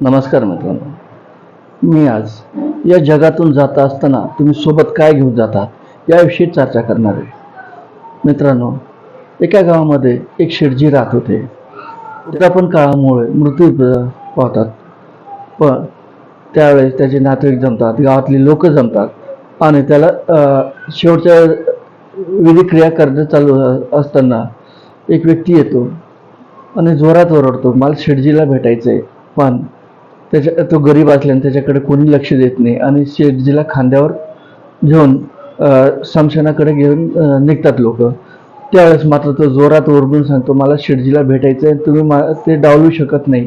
नमस्कार मित्रांनो. मी आज या जगातून जात असताना तुम्ही सोबत काय घेऊन जाता याविषयी चर्चा करणार आहे. मित्रांनो एका गावामध्ये एक शेटजी राहत होते. त्या पण काळामुळे मृत्यू पाहतात पण त्यावेळेस त्याचे नातेवाईक जमतात गावातली लोक जमतात आणि त्याला शेवटच्या विधिक्रिया करणं चालू असताना एक व्यक्ती येतो आणि जोरात ओरडतो मला शेटजीला भेटायचं आहे पण त्याच्या तो गरीब असल्याने त्याच्याकडे कोणी लक्ष देत नाही. आणि शेठजीला खांद्यावर घेऊन अं, स्मशानाकडे घेऊन निघतात लोक. त्यावेळेस मात्र तो जोरात ओरडून सांगतो मला शेठजीला भेटायचं आहे तुम्ही मा ते डावलू शकत नाही.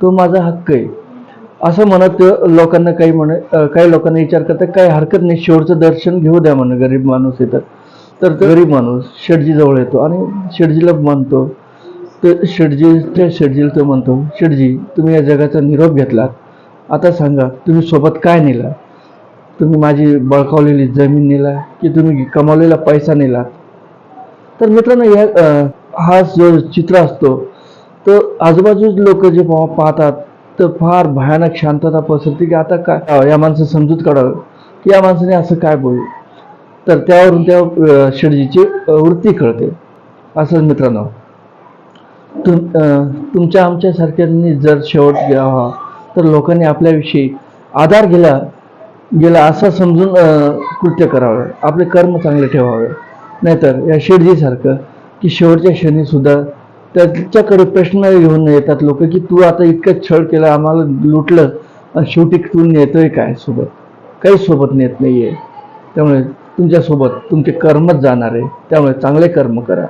तो माझा हक्क आहे. असं म्हणत तो लोकांना काही म्हणे काही लोकांना विचार करतात काही हरकत नाही शेवटचं दर्शन घेऊ द्या म्हणे गरीब माणूस येतात तर. तो गरीब माणूस शेठजी जवळ येतो आणि शेठजीला म्हणतो तर शेठजी त्या शेठजीला तो म्हणतो शेठजी तुम्ही या जगाचा निरोप घेतलात. आता सांगा तुम्ही सोबत काय नेला? तुम्ही माझी बळकावलेली जमीन नेला की तुम्ही कमावलेला पैसा नेला? तर मित्रांनो या हा जो चित्र असतो तो आजूबाजूच लोक जे पाहतात तर फार भयानक शांतता पसरते की आता काय? या माणसं समजूत काढावं की या माणसाने असं काय बोलू? तर त्यावरून त्या शेडजीची वृत्ती कळते. असं मित्रांनो. तुम तुमच्या आमच्यासारख्यांनी जर शेवट घ्यावा तर लोकांनी आपल्याविषयी आधार गेला गेला असं समजून कृत्य करावं. आपले कर्म चांगले ठेवावे. नाहीतर या शेडजीसारखं की शेवटच्या क्षणी सुद्धा त्याच्याकडे प्रश्न घेऊन येतात लोक की तू आता इतकं छळ केला आम्हाला लुटलं आणि शेवटी तू नेतोय काय सोबत? काही सोबत नेत नाही आहे त्यामुळे तुमच्यासोबत तुमचे कर्मच जाणार आहे. त्यामुळे चांगले कर्म करा.